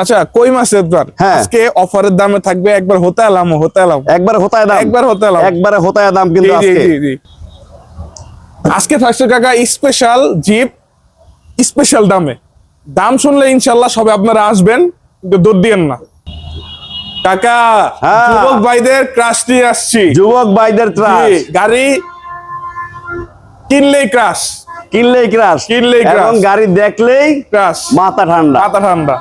আচ্ছা কই মাছ এবার হ্যাঁ। আজকে অফারের দামে থাকবে একবার হতে এলাম হতে এলাম একবারে হোতায় দাম। একবার হতে এলাম একবারে হোতায় দাম কিন্তু আজকে। আজকে থাকছে কাকা স্পেশাল জিপ স্পেশাল দামে। দাম শুনলে ইনশাল্লাহ সবে আপনারা আসবেন দৌড় দিয়েন না। কাকা হ্যাঁ। যুবক ভাইদের ক্রাশ নিয়ে আসছি। যুবক ভাইদের গাড়ি কিনলেই ক্রাশ কিনলেই ক্রাশ কিনলেই। এবং গাড়ি দেখলেই ক্রাশ মাথা ঠান্ডা। মাথা ঠান্ডা।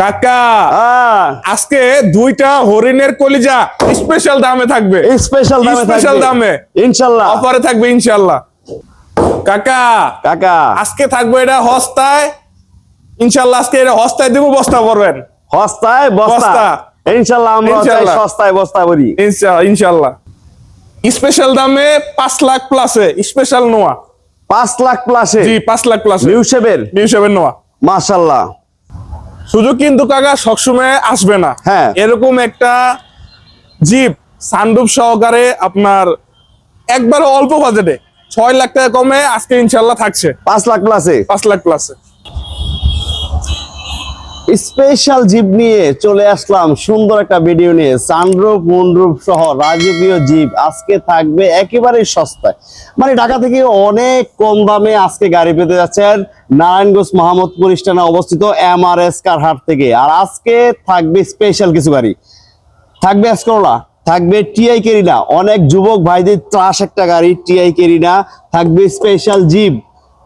কাকা আহ, আজকে দুইটা হরিণের কলিজা স্পেশাল দামে থাকবে। স্পেশাল দামে থাকবে। দামে। ইনশাল্লাহ। অফারে থাকবে ইনশাল্লাহ। কাকা কাকা। আজকে থাকবে এটা হস্তায়। ইনশাল্লাহ আজকে এটা হস্তায় দেবো বস্তা করবেন হস্তায় বস্তা। ইনশাল্লাহ আমরা। সস্তায় বস্তা করি ইনশাল্লাহ। স্পেশাল দামে পাঁচ লাখ প্লাসে স্পেশাল নোয়া। পাঁচ লাখ প্লাসে জি পাঁচ লাখ প্লাসে নিউ শেপের নিউ সেভেন নোয়া। মাশাল্লাহ। সুযোগ কিন্তু কাকা সবসময় আসবে না। হ্যাঁ। এরকম একটা জিপ সানরুপ সহকারে আপনার একবারে অল্প বাজেটে ছয় লাখ টাকা কমে আজকে ইনশাল্লাহ থাকছে। পাঁচ লাখ প্লাসে পাঁচ লাখ প্লাসে স্পেশাল জিপ নিয়ে চলে আসলাম সুন্দর একটা ভিডিও নিয়ে। সানরুফ, মুনরুফ সহ রাজকীয় জিপ আজকে থাকবে একেবারেই সস্তায়। মানে ঢাকা থেকে অনেক কম দামে আজকে গাড়ি পেতে যাচ্ছেন নারায়ণগঞ্জ মোহাম্মদপুর স্ট্যান্ডে অবস্থিত এম আর এস কারহাট থেকে। আর আজকে থাকবে স্পেশাল কিছু গাড়ি। থাকবে এসকোলা থাকবে টিআই কেরিনা। অনেক যুবক ভাইদের ত্রাস একটা গাড়ি টিআই কেরিনা। থাকবে স্পেশাল জিপ,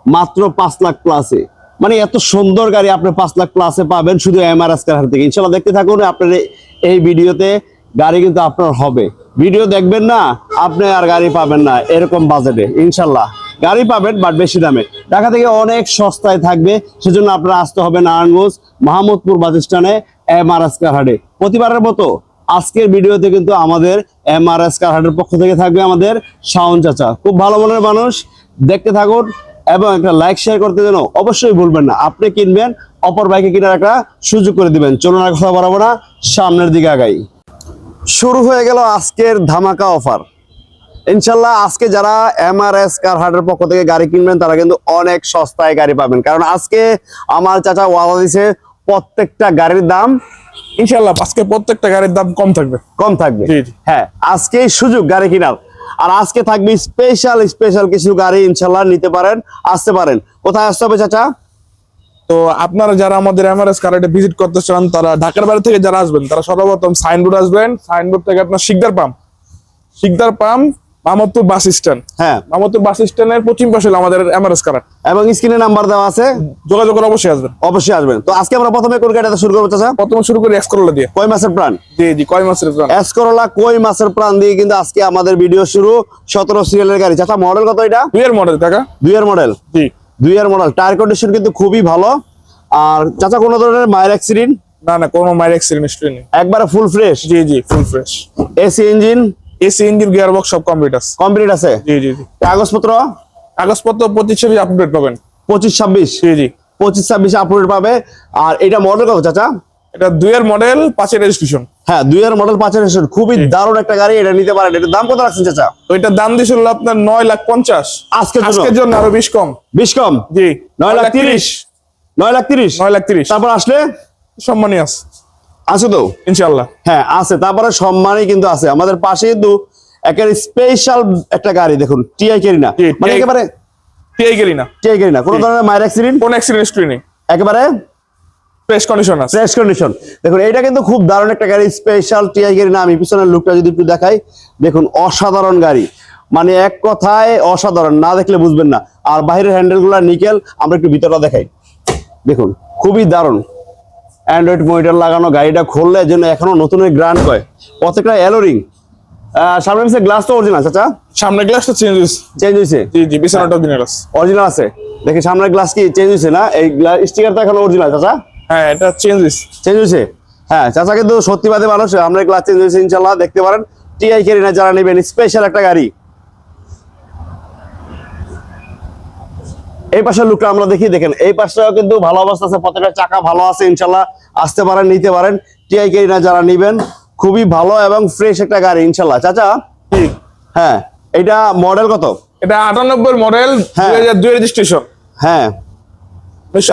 মাত্র পাঁচ লাখ প্লাসে মানে এত সুন্দর গাড়ি আপনি পাঁচ লাখ প্লাসে পাবেন শুধু এমআরএস কার থেকে। ইনশাল্লাহ দেখতে থাকুন, আপনার এই- ভিডিওতে গাড়ি কিন্তু আপনার হবে। ভিডিও দেখবেন না, আপনি আর গাড়ি পাবেন না, এরকম বাজেটে ইনশাল্লাহ গাড়ি পাবেন বাট বেশি দামে। ঢাকা থেকে অনেক সস্তায় থাকবে, সেজন্য আপনার আসতে হবে নারায়ণগঞ্জ মাহমুদপুর বাস স্ট্যান্ডে এমআরএস কার হাটে। প্রতিবারের মতো আজকের ভিডিওতে কিন্তু আমাদের এমআরএস কার হাটের পক্ষ থেকে থাকবে আমাদের শাওন চাচা। খুব ভালো মনের মানুষ, দেখতে থাকুন এবং একটা লাইক শেয়ার করতে যেন অবশ্যই ভুলবেন না। আপনি কিনবেন অপর বাইকে কেনার একটা সুযোগ করে দিবেন। চলুন আর কথা বাড়াবো না সামনের দিকে আগাই। শুরু হয়ে গেল আজকের ধামাকা অফার ইনশাল্লাহ আজকে যারা এম এমআরএস কার হাটের পক্ষ থেকে গাড়ি কিনবেন তারা কিন্তু অনেক সস্তায় গাড়ি পাবেন। কারণ আজকে আমার চাচা ওয়াদা দিছে প্রত্যেকটা গাড়ির দাম ইনশাল্লাহ আজকে প্রত্যেকটা গাড়ির দাম কম থাকবে। কম থাকবে। হ্যাঁ আজকে সুযোগ গাড়ি কেনার। আর আজকে থাকবে স্পেশাল স্পেশাল কিছু গাড়ি ইনশাল্লাহ নিতে পারেন, আসতে পারেন। কোথায় আসতে হবে চাচা? তো আপনারা যারা আমাদের এমআরএস কারেটে ভিজিট করতে চান, তারা ঢাকার বাড়ি থেকে যারা আসবেন, তারা সর্বপ্রথম সাইনবোর্ড আসবেন। সাইনবোর্ড থেকে আপনার Shikdar pump. Shikdar pump Mamdapur bus stand. হ্যাঁ। মামদপুর বাস স্ট্যান্ডের পশ্চিম পাশে আমাদের এমআরএস কারেট এবং স্ক্রিনে নাম্বার দেওয়া আছে। যোগাযোগ করে অবশ্যই আসবেন। অবশ্যই আসবেন। তো আজকে আমরা প্রথমে কোন গাড়িটা শুরু করব চাচা? প্রথমে শুরু করি এক্স করোলা দিয়ে। কয় মাসের প্রাণ? জি জি কয় মাসের plan? এসকরোলা কই মাসের প্রাণ দিয়ে কিন্তু আজকে আমাদের ভিডিও শুরু সতেরো সিরিয়ালের গাড়ি। চাচা মডেল কত এটা? দুইয়ের মডেল কাকা। দুইয়ের মডেল জি। দুইয়ের মডেল টায়ার কন্ডিশন কিন্তু খুবই ভালো। আর চাচা কোনো ধরনের মায়ের অ্যাক্সিডেন্ট না না কোনো মাইর অ্যাক্সিডেন্ট নেই। একবারে ফুল ফ্রেশ জি জি full fresh AC engine AC engine gear box সব কমপ্লিট আছে। কমপ্লিট আছে? জি জি জি। কাগজপত্র? কাগজপত্র পঁচিশ ছাব্বিশ আপডেট পাবেন। পঁচিশ ছাব্বিশ জি জি। পঁচিশ ছাব্বিশ আপলোড পাবে। আর এটা মডেল কত চাচা? এটা দুইয়ের মডেল পাঁচের রেজিস্ট্রেশন হ্যাঁ দুইয়ের মডেল পাঁচের রেশন খুবই দারুণ একটা গাড়ি এটা নিতে পারেন। এটার দাম কত রাখছেন চাচা? তো এটার দাম দিয়েছিল আপনার নয় লাখ পঞ্চাশ। আজকে জন্য? আজকের জন্য আরও বিশ কম। বিশ কম? জি। নয় লাখ তিরিশ? নয় লাখ তিরিশ। নয় লাখ তিরিশ? তারপর আসলে? সম্মানই আছে। আছে তো? ইনশাল্লাহ হ্যাঁ আছে। তারপরে সম্মানই কিন্তু আছে। আমাদের পাশে কিন্তু একেবারে স্পেশাল একটা গাড়ি দেখুন টিআই কেরিনা জি, মানে একেবারে টিআই গেলি না টিআই কেরি না কোনো ধরনের মায়ের অ্যাক্সিডেন্ট কোন অ্যাক্সিডেন্ট হিস্ট্রি নেই। একেবারে ফ্রেশ কন্ডিশন আছে। ফ্রেশ কন্ডিশন দেখুন এটা কিন্তু খুব দারুণ একটা গাড়ি স্পেশাল টিআই গাড়ি না আমি পিছনের লুকটা যদি একটু দেখাই দেখুন অসাধারণ গাড়ি। মানে এক কথায় অসাধারণ না দেখলে বুঝবেন না। আর বাইরের হ্যান্ডেলগুলো নিকেল আমরা একটু ভিতরটা দেখাই। দেখুন খুবই দারুণ। অ্যান্ড্রয়েড মনিটর লাগানো গাড়িটা খুললে যেন এখনও নতুনের গ্রান্ড হয় প্রত্যেকটা এলোরিং সামনে পিছিয়ে গ্লাস তো অরিজিনাল চাচা? সামনে গ্লাস তো চেঞ্জ হয়েছে চেঞ্জ হয়েছে জি জি বিছানাটা অরিজিনাল আছে। অরিজিনাল আছে। দেখি সামনের গ্লাস কি চেঞ্জ হয়েছে না? এই স্টিকার তো এখন অরিজিনাল চাচা? হ্যাঁ এটা চেঞ্জ হয়েছে চেঞ্জ হয়েছে হ্যাঁ চাচা কিন্তু সত্যিবাদী মানুষ আমরা গ্লাস চেঞ্জ হয়েছে ইনশাল্লাহ দেখতে পারেন। টিআই কেরিনা যারা নেবেন স্পেশাল একটা গাড়ি। এই পাশের লুকটা আমরা দেখি দেখেন এই পাশটাও কিন্তু ভালো অবস্থা আছে প্রত্যেকটা চাকা ভালো আছে ইনশাল্লাহ আসতে পারেন নিতে পারেন। টিআই কেরিনা যারা নিবেন খুবই ভালো এবং ফ্রেশ একটা গাড়ি ইনশাল্লাহ। চাচা হ্যাঁ এটা মডেল কত? এটা আটানব্বই মডেল হ্যাঁ। দুই হাজার দুই রেজিস্ট্রেশন হ্যাঁ।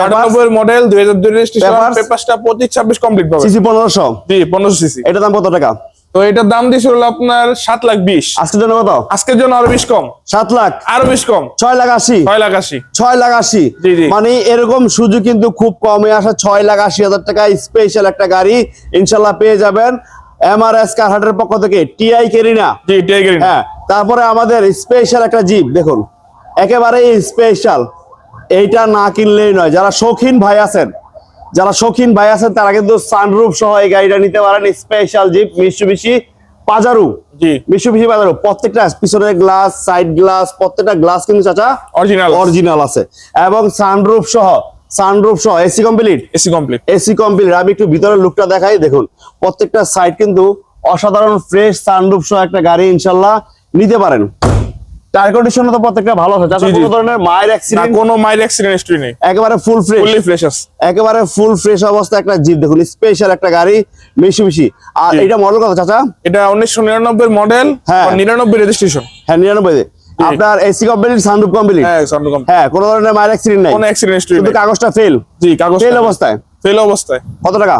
আটানব্বই মডেল দুই হাজার দুই রেজিস্ট্রেশন? পেপারসটা পঁচিশ ছাব্বিশ কমপ্লিট পাবে সিসি পনেরোশো? জি পনেরোশো সিসি এটা দাম কত টাকা? তো এটার দাম দিয়েছিল হলো আপনার সাত লাখ বিশ। আজকের জন্য কত? আজকের জন্য আরও বিশ কম। সাত লাখ? আরও বিশ কম। ছয় লাখ আশি? ছয় লাখ আশি। ছয় লাখ আশি। মানে এরকম সুযোগ কিন্তু খুব কমে আসা। ছয় লাখ আশি হাজার টাকা স্পেশাল একটা গাড়ি ইনশাল্লাহ পেয়ে যাবেন। এমআরএস কারহাটের পক্ষ থেকে টিআই কেরিনা জি টাইগারি হ্যাঁ তারপরে আমাদের স্পেশাল একটা জিপ দেখুন। একেবারে স্পেশাল এইটা না কিনলেই নয় যারা শৌখিন ভাই আছেন যারা শৌখিন ভাই আছেন তারা কিন্তু সানরুফ সহ এই গাড়িটা নিতে পারেন। স্পেশাল জিপ মিশুবিশি পাজারু জি। মিশুবিশি পাজারু প্রত্যেকটা পিছনের গ্লাস সাইড গ্লাস প্রত্যেকটা গ্লাস কিন্তু চাচা অরিজিনাল অরিজিনাল আছে। এবং সানরুফ সহ সানরুফ সহ AC complete AC complete AC complete আমি একটু ভিতরের লুকটা দেখাই দেখুন। প্রত্যেকটা সাইড কিন্তু অসাধারণ ফ্রেশ সানরুফ সহ একটা গাড়ি ইনশাল্লাহ নিতে পারেন। টায়ার কন্ডিশন তো প্রত্যেকটা ভালো আছে। জি। কোনো ধরনের না অ্যাক্সিডেন্ট কোনো মাইল অ্যাক্সিডেন্ট হিস্ট্রি নেই। একেবারে ফুল ফ্রেশ ফুললি ফ্রেশ আছে। একেবারে ফুল ফ্রেশ অবস্থা একটা জিপ দেখুন স্পেশাল একটা গাড়ি মিশি মিশি আর এটা মডেল কত চাচা? এটা উনিশশো নিরানব্বই মডেল হ্যাঁ। নিরানব্বই রেজিস্ট্রেশন হ্যাঁ নিরানব্বই আপনার এসি কমপ্লিট সানরুফ কমপ্লিট হ্যাঁ সাউন্ড কম হ্যাঁ কোনো ধরনের মায়ের অ্যাক্সিডেন্ট নাই। কোনো অ্যাক্সিডেন্ট হিস্ট্রি শুধু কাগজটা ফেল জি কাগজ ফেল অবস্থায়। ফেল অবস্থায়। কত টাকা?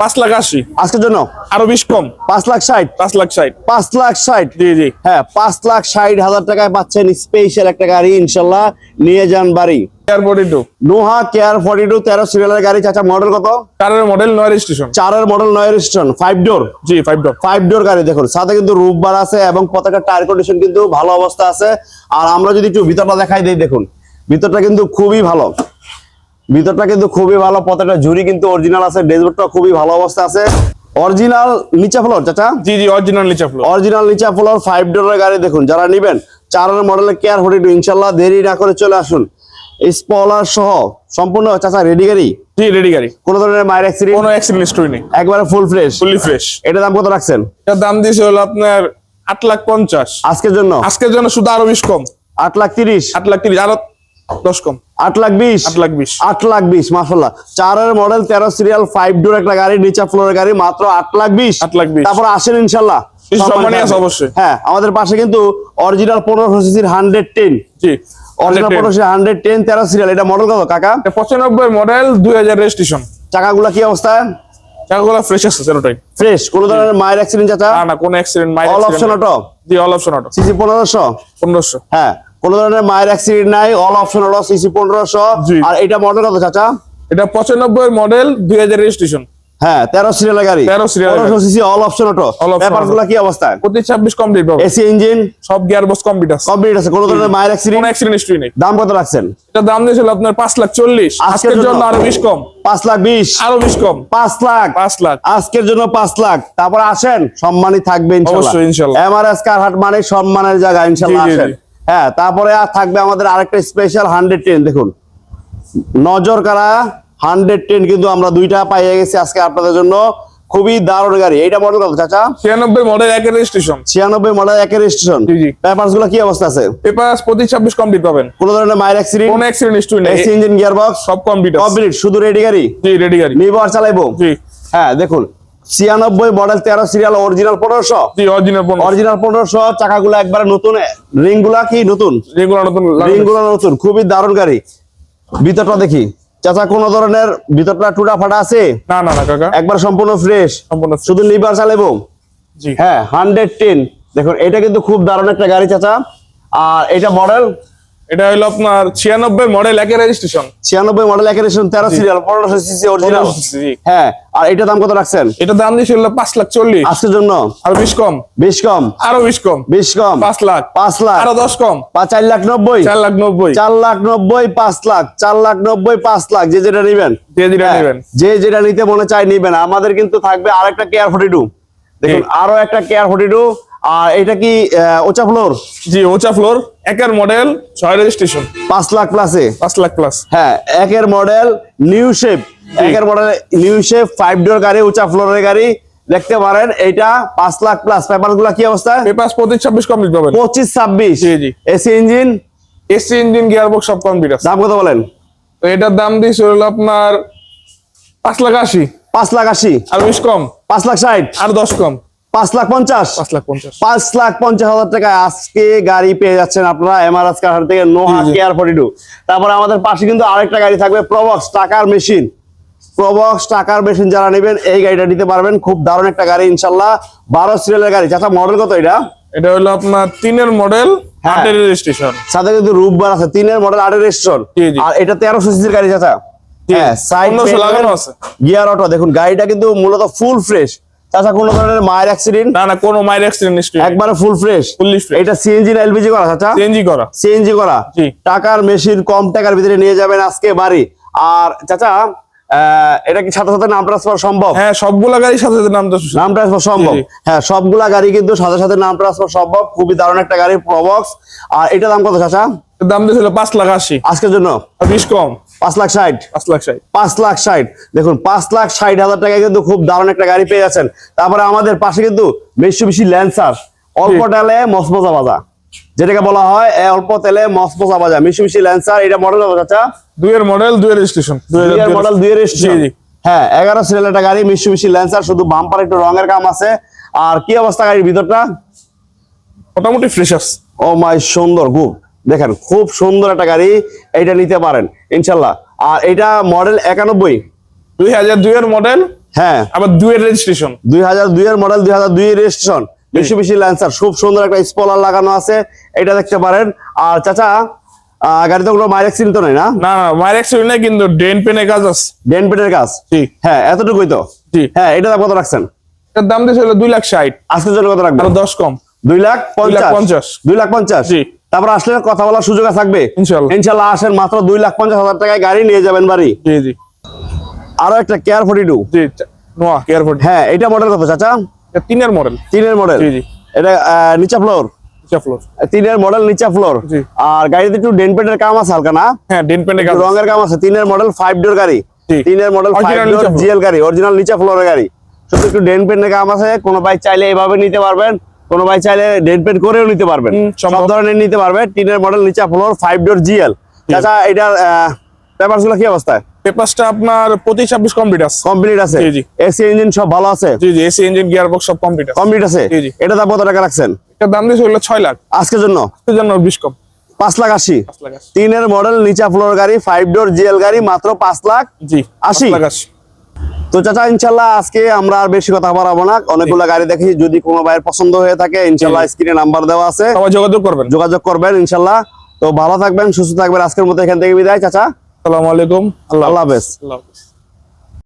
পাঁচ লাখ আশি। আজকের জন্য? আরও বিশ কম। পাঁচ লাখ ষাট? পাঁচ লাখ ষাট। পাঁচ লাখ ষাট? জি জি। হ্যাঁ পাঁচ লাখ ষাট হাজার টাকায় পাচ্ছেন স্পেশাল একটা গাড়ি ইনশাল্লাহ। নিয়ে যান বাড়ি। Airport to Noah care forty two তেরো সিরিয়ালের গাড়ি। চাচা মডেল কত? কারের মডেল নয় রেজিস্ট্রেশন চারের মডেল নয় station five door G five dot five door গাড়ি দেখুন। সাথে কিন্তু রূপবার আছে এবং টায়ার কন্ডিশন কিন্তু ভালো অবস্থা আছে। আর আমরা যদি একটু ভিতরটা দেখাই দিই দেখুন। ভিতরটা কিন্তু খুবই ভালো। ভিতরটা কিন্তু খুবই ভালো প্রত্যেকটা ঝুড়ি কিন্তু অরিজিনাল আছে ডেসবোর্ডটা খুবই ভালো অবস্থা আছে। অরিজিনাল নিচা ফ্লোর চাচা? জি জি অরিজিনাল নিচা ফ্লো অরিজিনাল নিচা ফ্লোর ফাইভ ডোরের গাড়ি দেখুন যারা নিবেন চারের মডেলের কেয়ার ফোর্টি টু ইনশাল্লাহ দেরি না করে চলে আসুন। স্পলার সহ সম্পূর্ণ চাচা রেডি গাড়ি? জি রেডি গাড়ি। কোনো ধরনের মায়ের অ্যাক্সিডেন্ট কোনো অ্যাক্সিডেন্ট হিস্ট্রি নেই একবারে ফুল ফ্রেশ ফুললি ফ্রেশ এটা দাম কত রাখছেন? এটার দাম দিয়েছে হলো আপনার আট লাখ পঞ্চাশ। আজকের জন্য? আজকের জন্য শুধু আরও বিশ কম। আট লাখ তিরিশ? আট লাখ তিরিশ। আরও দশ কম। আট লাখ বিশ? আট লাখ বিশ। আট লাখ বিশ মাসাল্লাহ চারের মডেল তেরো সিরিয়াল ফাইভ ডোর একটা গাড়ি নিচা ফ্লোরের গাড়ি মাত্র আট লাখ বিশ। আট লাখ বিশ। তারপর আসেন ইনশাল্লাহ। অবশ্যই। হ্যাঁ আমাদের পাশে কিন্তু অরিজিনাল পনেরো সিসির হান্ড্রেড টেন জি অরিজিনাল পনেরো সিসি হান্ড্রেড টেন তেরো সিরিয়াল এটা মডেল কত কাকা? পঁচানব্বই মডেল দুই হাজার রেজিস্ট্রেশন চাকাগুলা কি অবস্থা? চাকাগুলো ফ্রেশ আছে সেরোটাই ফ্রেশ কোন ধরনের মায়ের অ্যাক্সিডেন্ট চাচা? না না কোনো অ্যাক্সিডেন্ট মাইল অল অপশন অটো জি অল অপশন অটো সিসি পনেরোশো? পনেরোশো। হ্যাঁ। কোন ধরনের মায়ের অ্যাক্সিডেন্ট নাই অল অপশন অটো সিসি পনেরোশো। আর এটা মডেল কত চাচা? এটা পঁচানব্বই মডেল দুই হাজার রেজিস্ট্রেশন হ্যাঁ তেরো সিরিয়ালের গাড়ি। 13 serial এর পনেরোশো সিসি অল অপশন অটো কি অবস্থায় প্রতি ছাব্বিশ কমপ্লিট এসি ইঞ্জিন সব গিয়ার বক্স কমপ্লিট আছে। কমপ্লিট আছে। কোন ধরনের মায়ের কোনো অ্যাক্সিডেন্ট অ্যাক্সিডেন্ট হিস্ট্রি নেই। দাম কত রাখছেন? এটা দাম দিয়েছিল আপনার পাঁচ লাখ চল্লিশ। আজকের জন্য আরও বিশ কম। পাঁচ লাখ বিশ। আরও বিশ কম। পাঁচ লাখ। পাঁচ লাখ। আজকের জন্য পাঁচ লাখ। তারপর আসেন। সম্মানই থাকবে অবশ্যই, ইনশাল্লাহ। এমআরএস কারহাট মানে সম্মানের জায়গা ইনশাল্লাহ আসেন। হ্যাঁ তারপরে আর থাকবে আমাদের আরেকটা স্পেশাল হান্ড্রেড টেন দেখুন। নজর কারা হান্ড্রেড টেন কিন্তু আমরা দুইটা পাইয়ে গেছি আজকে আপনাদের জন্য। খুবই দারুণ গাড়ি। এইটা মডেল কত চাচা? ছিয়ানব্বই মডেল একের রেজিস্ট্রেশন ছিয়ানব্বই মডেল একের জি। পেপারসগুলো কি অবস্থা আছে? পেপার প্রতি ছাব্বিশ কমপ্লিট পাবেন। কোন ধরনের মায়ের অ্যাক্সিডেন্ট কোনো অ্যাক্সিডেন্ট হিস্ট্রি নেই। ইঞ্জিন গিয়ার বক্স সব কমপ্লিট কমপ্লিট শুধু রেডি গাড়ি? জি রেডি গাড়ি। নিবো আর চালাইবো? জি। হ্যাঁ দেখুন। ছিয়ানব্বই মডেল তেরো সিরিয়াল অরিজিনাল পনেরোশো। অরিজিনাল পনেরো অরিজিনাল পনেরোশো চাকাগুলো একবারে নতুন। রিংগুলা কি নতুন? রিংগুলো নতুন খুবই দারুণ গাড়ি। ভিতরটা দেখি। চাচা কোন ধরনের ভিতরটা টুটা ফাটা আছে? না না না কাকা। একবার সম্পূর্ণ ফ্রেশ সম্পূর্ণ শুধু লিভার চালাবো জি। হ্যাঁ হান্ড্রেড টেন দেখুন এটা কিন্তু খুব দারুণ একটা গাড়ি চাচা। আর এটা মডেল এটা হলো আপনার ছিয়ানব্বই মডেল একের রেজিস্ট্রেশন ছিয়ানব্বই মডেল একের তেরো সিরিয়াল পনেরোশো সিসি অরিজিনাল হ্যাঁ আর এটা দাম কত রাখছেন? এটা দাম দিয়েছিল পাঁচ লাখ চল্লিশ। আজকের জন্য? আর বিশ কম। বেশ কম। আরও বিশ কম। বেশ কম। পাঁচ লাখ। পাঁচ লাখ। আরও দশ কম। পাঁচ চার লাখ নব্বই। চার লাখ নব্বই। চার লাখ নব্বই পাঁচ লাখ। চার লাখ নব্বই পাঁচ লাখ। যে যেটা নিবেন। যে যেটা হ্যাঁ, নেবেন। যে যেটা নিতে মনে চায় নিবেন। আমাদের কিন্তু থাকবে আরেকটা কেয়ার ফোর্টি টু দেখুন আরও একটা কেয়ার ফোর্টি টু আর এটা কি ওচা ফ্লোর? জি ওচা ফ্লোর একের মডেল ছয় রেজিস্ট্রেশন। পাঁচ লাখ প্লাসে পাঁচ লাখ প্লাস হ্যাঁ একের মডেল নিউ শেপ। একের model new shape five door গাড়ি উঁচা ফ্লোরের গাড়ি। দেখতে পারেন এইটা পাঁচ লাখ প্লাস পেপারগুলা কি অবস্থা? পেপার প্রতি ছাব্বিশ কমপ্লিট পাবেন। পঁচিশ ছাব্বিশ। জি, জি। AC engine AC engine gear box সব কমপ্লিট আছে। দাম কত বলেন? তো এটার দাম দিয়েছে হলো আপনার পাঁচ লাখ আশি। পাঁচ লাখ আশি। আর বিশ কম। পাঁচ লাখ ষাট। আর দশ কম। পাঁচ লাখ পঞ্চাশ। পাঁচ লাখ পঞ্চাশ। পাঁচ লাখ পঞ্চাশ হাজার টাকায় আজকে গাড়ি পেয়ে যাচ্ছেন আপনারা এমআরএস কার থেকে নোহা জি, জি। কেয়ার ফর্টি টু তারপরে আমাদের পাশে কিন্তু আরেকটা গাড়ি থাকবে প্রবক্স টাকার মেশিন প্রবক্স টাকার মেশিন যারা নেবেন এই গাড়িটা নিতে পারবেন। খুব দারুণ একটা গাড়ি ইনশাল্লাহ। বারো সিরিয়ালের গাড়ি। চাচা মডেল কত এটা? এটা হলো আপনার তিনের মডেল হ্যাঁ। আটের রেজিস্ট্রেশন সাথে কিন্তু রূপবার আছে তিনের মডেল আটের রেজিস্ট্রেশন। আর এটা তেরোশো সিসির গাড়ি চাচা। হ্যাঁ সাইড লাগানো আছে। গিয়ার অটো দেখুন গাড়িটা কিন্তু মূলত ফুল ফ্রেশ চাচা কোনো ধরনের মায়ের অ্যাক্সিডেন্ট না না কোনো মাইর অ্যাক্সিডেন্ট হিস্ট্রি একবারে ফুল ফ্রেশ Fully fresh। এটা সিএনজি না এলপিজি করা চাচা? চেঞ্জই করা। সিএনজি করা। টাকার মেশিন কম টাকার ভিতরে নিয়ে যাবেন আজকে বাড়ি। আর চাচা এটা কি সাথে সাথে নাম ট্রান্সফার সম্ভব? হ্যাঁ সবগুলা গাড়ির সাথে সাথে নাম নাম ট্রান্সফার সম্ভব। হ্যাঁ সবগুলা গাড়ি কিন্তু সাথে সাথে নাম ট্রান্সফার সম্ভব। খুবই দারুণ একটা গাড়ি প্রবক্স আর এটা দাম কত চাচা? দাম দিয়েছিল পাঁচ লাখ আশি। আজকের জন্য? বিশ কম। পাঁচ লাখ ষাট। পাঁচ লাখ ষাট। পাঁচ লাখ ষাট। দেখুন পাঁচ লাখ ষাট হাজার টাকা কিন্তু খুব দারুণ একটা গাড়ি পেয়ে যাচ্ছেন। তারপরে আমাদের পাশে কিন্তু বেশি ল্যান্সার অল্প তেলে মসমজা বাজা। যেটাকে বলা হয় অল্প তেলে মসমজা বাজা। মিশি মিশি ল্যান্সার এটা মডেল চাচা? দুইয়ের মডেল দুইয়ের রেজিস্ট্রেশন দুইয়ের মডেল দুইয়ের রেজিস্ট্রেশন হ্যাঁ এগারো সিরিয়াল একটা গাড়ি মিশি মিশি ল্যান্সার শুধু বাম্পার একটু রঙের কাম আছে। আর কি অবস্থা গাড়ির ভিতরটা? মোটামুটি ফ্রেশার্স ও মাই সুন্দর খুব দেখেন খুব সুন্দর একটা গাড়ি এইটা নিতে পারেন ইনশাল্লাহ। আর এটা মডেল একানব্বই? দুই হাজার দুইয়ের মডেল হ্যাঁ। আবার দুইয়ের রেজিস্ট্রেশন দুই হাজার দুইয়ের মডেল দুই হাজার দুই এর রেজিস্ট্রেশন বেশি বেশি ল্যান্সার খুব সুন্দর একটা স্পলার লাগানো আছে এটা দেখতে পারেন। আর চাচা গাড়িতে কোনো মাইর অ্যাক্সিডেন্ট তো নাই না? না না মায়ের অ্যাক্সিডেন্ট নেই কিন্তু ড্রেন পেনে কাজ আছে। ডেন পেটের কাজ? জি। হ্যাঁ এতটুকুই তো? হ্যাঁ এটা দাম কত রাখছেন? এর দাম দিয়েছিল দুই লাখ ষাট। আজকের জন্য কত রাখবেন? আর দশ কম। দুই লাখ পঞ্চাশ? পঞ্চাশ। দুই লাখ পঞ্চাশ? জি। তারপর আসলে কথা বলার সুযোগ থাকবে? ইনশাল্লাহ। আসেন মাত্র দুই লাখ পঞ্চাশ হাজার টাকায় গাড়ি নিয়ে যাবেন বাড়ি। জি জি। আরও একটা কেয়ার ফোর্টি টু হ্যাঁ এটা মডেল কত চাচা? তিনের মডেল তিনের মডেল জি, জি। এটা নিচা ফ্লোর ফ্লোর তিনের মডেল নিচা ফ্লোর আর গাড়িতে একটু ডেন কাম আছে হালকা না? হ্যাঁ। রঙের কাম আছে। তিনের মডেল ফাইভ ডোর গাড়ি। তিনের মডেল ফাইভ ডোর জিএল গাড়ি অরিজিনাল নিচা ফ্লোরের গাড়ি। শুধু একটু ডেন পেনের কাম আছে কোনো বাইক চাইলে এভাবে নিতে পারবেন। কোনো বাইক চাইলে ডেন পেন করেও নিতে পারবেন। সব ধরনের নিতে পারবেন টিনের মডেল নিচা ফ্লোর ফাইভ ডোর জিএল চাচা এটার পেপারসগুলো কি অবস্থায়? পেপারসটা আপনার পঁচিশ ছাব্বিশ কমপ্লিট আছে। কমপ্লিট আছে? জি। এসি ইঞ্জিন সব ভালো আছে? জি জি এসি ইঞ্জিন গিয়ার বক্স সব কমপ্লিট আছে। কমপ্লিট আছে? জি, জি। এটা দাম কত টাকা রাখছেন? এটার দাম দিয়েছিল ছয় লাখ। আজকের জন্য? এর জন্য বিশ কম। পাঁচ লাখ আশি। তিনের মডেল নিচা ফ্লোর গাড়ি ফাইভ ডোর জিএল গাড়ি মাত্র পাঁচ লাখ জি আশি? লাখ আশি। তো চাচা ইনশাল্লাহ আজকে আমরা আর বেশি কথা বাড়াবো না। অনেকগুলো গাড়ি দেখি যদি কোনো ভাইয়ের পছন্দ হয়ে থাকে ইনশাল্লাহ স্ক্রিনে নাম্বার দেওয়া আছে। সবাই যোগাযোগ করবেন। যোগাযোগ করবেন ইনশাল্লাহ। তো ভালো থাকবেন সুস্থ থাকবেন। আজকের মতো এখান থেকে বিদায় চাচা। আসসালামু আলাইকুম। আল্লাহ আল্লাহ হাফেজ। আল্লাহ হাফেজ।